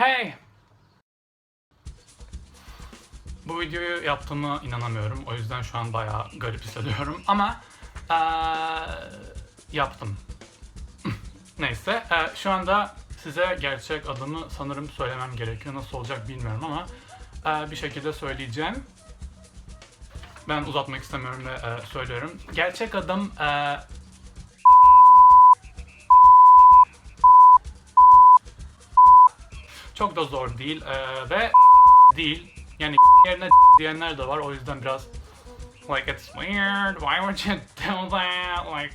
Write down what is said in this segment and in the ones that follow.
Hey! Bu videoyu yaptığıma inanamıyorum. O yüzden şu an bayağı garip hissediyorum. Ama eee, yaptım. Neyse. eee, şu anda size gerçek adımı sanırım söylemem gerekiyor. Nasıl olacak bilmiyorum ama eee, bir şekilde söyleyeceğim. Ben uzatmak istemiyorum ve eee, söylüyorum. Gerçek adım eee çok da zor değil eee, ve değil. Yani yerine diyenler de var. O yüzden biraz like it's weird. Why would you do that? Like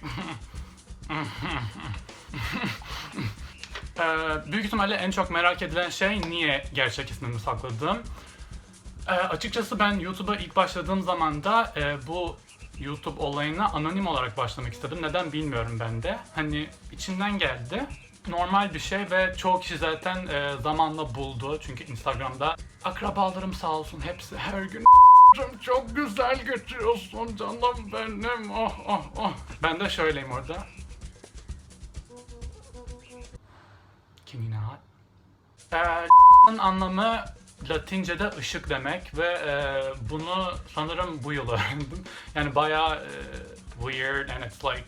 Eee, büyük ihtimalle en çok merak edilen şey niye gerçek ismimi sakladığım. Eee, açıkçası ben YouTube'a ilk başladığım zaman da eee, bu YouTube olayına anonim olarak başlamak istedim. Neden bilmiyorum ben de. Hani içimden geldi. Normal bir şey ve çoğu kişi zaten eee, zamanla buldu. Çünkü Instagram'da akrabalarım sağ olsun hepsi her gün çok güzel geçiyorsun canım benim. Oh oh oh. Ben de şöyleyim orada. Not? Eee, anlamı Latince'de ışık demek ve e, bunu sanırım bu yıl öğrendim. Yani bayağı e, weird and it's like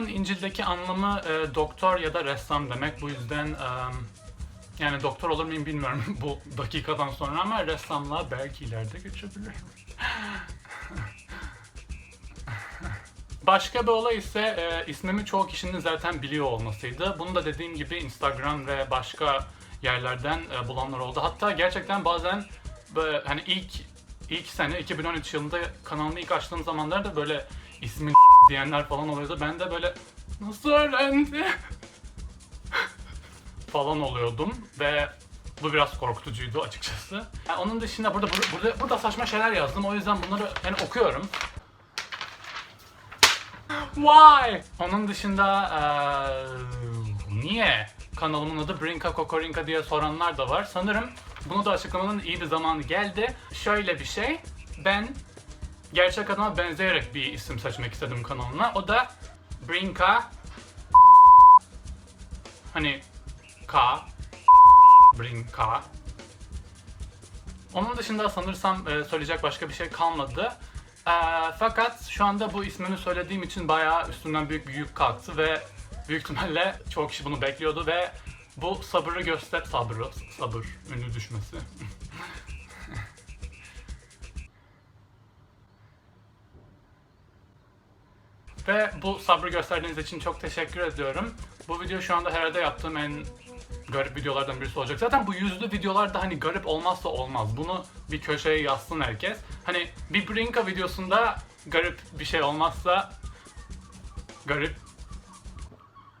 İncil'deki anlamı e, doktor ya da ressam demek. Bu yüzden e, yani doktor olur muyum bilmiyorum bu dakikadan sonra ama ressamlığa belki ileride geçebilirim. Başka bir olay ise e, ismimi çoğu kişinin zaten biliyor olmasıydı. Bunu da dediğim gibi Instagram ve başka yerlerden e, bulanlar oldu. Hatta gerçekten bazen böyle, hani ilk ilk sene 2013 yılında kanalımı ilk açtığım zamanlarda böyle ismin diyenler falan oluyordu. Ben de böyle nasıl öğrendi falan oluyordum ve bu biraz korkutucuydu açıkçası. Yani onun dışında burada, burada burada saçma şeyler yazdım. O yüzden bunları yani okuyorum. Why? Onun dışında eee, niye kanalımın adı Brinka Kokorinka diye soranlar da var. Sanırım bunu da açıklamanın iyi bir zamanı geldi. Şöyle bir şey. Ben gerçek adıma benzeyerek bir isim seçmek istedim kanalıma. O da Brinka hani K Brinka onun dışında sanırsam e, söyleyecek başka bir şey kalmadı. E, fakat şu anda bu ismini söylediğim için bayağı üstümden büyük bir yük kalktı ve büyük ihtimalle çok kişi bunu bekliyordu ve bu sabırı göster sabrı sabır ünlü düşmesi. Ve bu sabrı gösterdiğiniz için çok teşekkür ediyorum. Bu video şu anda herhalde yaptığım en garip videolardan birisi olacak. Zaten bu yüzlü videolarda hani garip olmazsa olmaz. Bunu bir köşeye yazsın herkes. Hani bir Brinka videosunda garip bir şey olmazsa garip.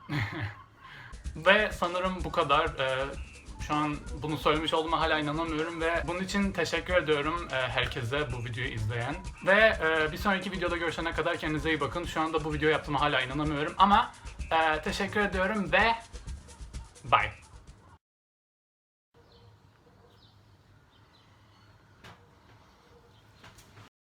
ve sanırım bu kadar. Ee, şu an bunu söylemiş olduğuma hala inanamıyorum ve bunun için teşekkür ediyorum e, herkese bu videoyu izleyen. Ve e, bir sonraki videoda görüşene kadar kendinize iyi bakın. Şu anda bu video yaptığıma hala inanamıyorum ama e, teşekkür ediyorum ve bye.